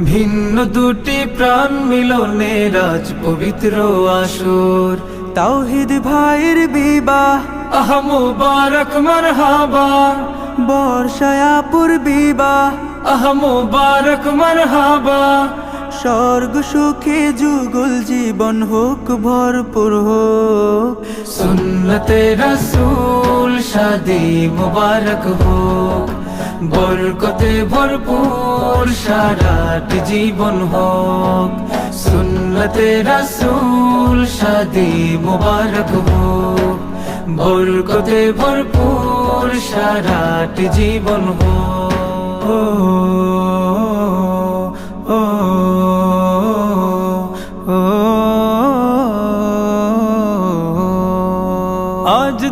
ভিন্ন দুটি প্রাণ মিলনে রাজ পবিত্র আসর। তাওহিদ ভাইয়ের বিবাহ, আহ মুবারক, মারহাবা। বর্ষায়াপুর বিবাহ, আহ মুবারক, মারহাবা। স্বর্গ সুখে যুগল জীবন হোক, ভরপুর হোক। সুন্নতে রসুল শাদি মুবারক হোক। বরকতে ভরপুর সারাট জীবন হোক সুন্নতে রসুল শাদি মুবারক হোক বরকতে ভরপুর সারাট জীবন হোক ও, ও,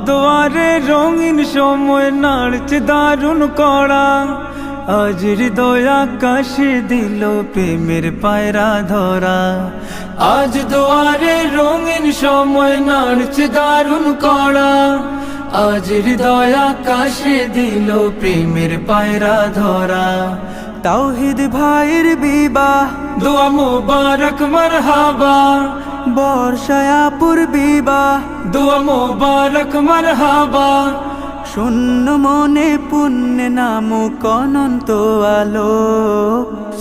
দুয়ারে রঙিন সময় নাড়ছে দারুণ করা আজ হৃদয় আকাশে দিল প্রেমের পায়রা ধরা। আজ দুয়ারে রঙিন সময় নাড়ছে দারুণ করা আজ হৃদয় আকাশে দিল প্রেমের পায়রা ধরা। তাওহিদ ভাইয়ের বিবাহ, দোয়া মুবারক, মারহাবা। বর্ষায়াপুর বিবাহ দোয়া মুবারক মারহাবা। শূন্য মনে পুণ্য নামক অনন্ত আলো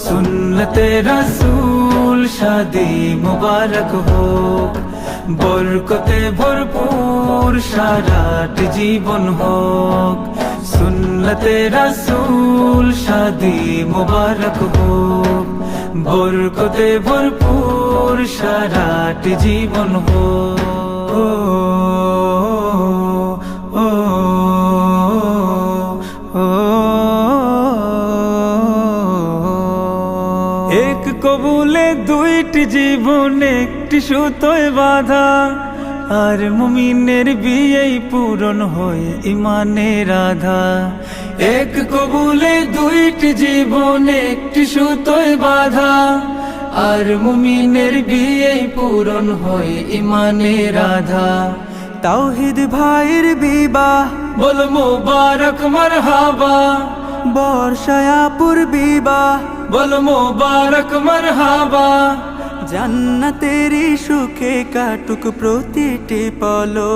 সুন্নতে রসুল শাদি মুবারক হোক। বরকতে ভরপুর সারাট জীবন হোক। সুন্নতে রসুল শাদি মুবারক হোক। বরকতে ভরপুর সারাট জীবন হো এক কবুলে দুইটি জীবন একটি সুতোয় বাধা আর মুমিনের বিয়েই পূরণ হয়ে ইমানের রাধা এক কবুলে দুইটি জীবন, একটি সুতোয় বাধা। আর মুমিনের বিয়েই পূরণ হয়ে ইমানের রাধা তাওহিদ ভাইয়ের বিবাহ, বল মুবারক মারহাবা। বর্ষায়াপুর বিবাহ, বল মুবারক মারহাবা। জান্নাতেরি সুখে কাটুক প্রতিটি পলো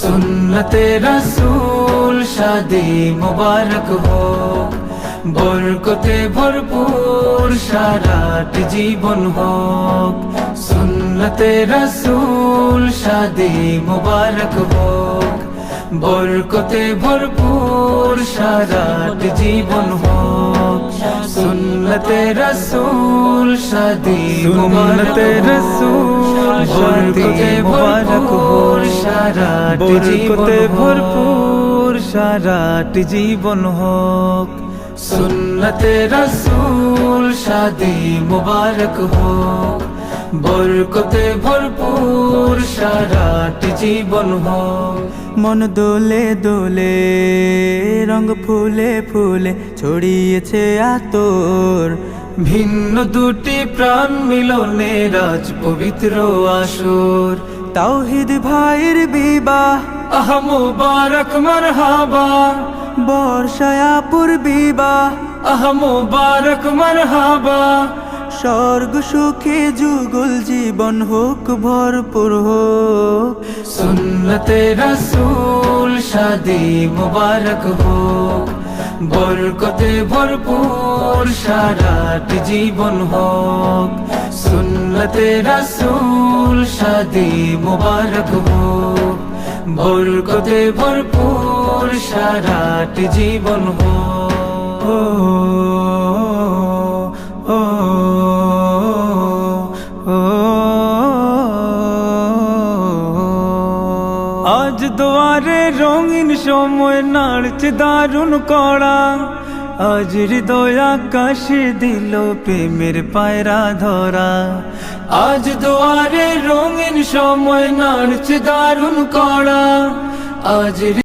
সুন্নতে রসুল শাদি মুবারক হোক, বরকতে ভরপুর সারাট জীবন হোক। সুন্নতে রসুল শাদি মুবারক হোক বরকতে ভরপুর সারাট জীবন হোক। সুন্নতে রসুল শাদি সুন্নতে রসুল বরকতে ভরপুর সারাট বরকতে ভরপুর সারাট জীবন হোক। সুন্নতে রসুল শাদি মুবারক হোক। বরকতে ভরপুর সারাট জীবন হোক। মন দোলে দোলে রঙ ফুলে ফুলে ছড়িয়েছে আতর। ভিন্ন দুটি প্রাণ মিলনে রাজ পবিত্র আসর। তাওহিদ ভাইয়ের বিবাহ। আহ মুবারক মারহাবা। বর্ষায়াপুর বিবাহ। আহ মুবারক মারহাবা। স্বর্গ সুখে যুগল জীবন হোক ভরপুর হোক। সুন্নতে রসুল শাদি মুবারক হোক। বরকতে ভরপুর সারাট জীবন হোক। সুন্নতে রসুল শাদি মুবারক হোক। বরকতে ভরপুর সারাট জীবন হোক। ও, ও, আজ দুয়ারে রঙিন সময় নাড়ছে দারুণ করা আজ হৃদয় আকাশে দিল প্রেমের পায়রা ধরা। আজ দুয়ারে রঙিন সময় নাড়ছে দারুণ করা আজ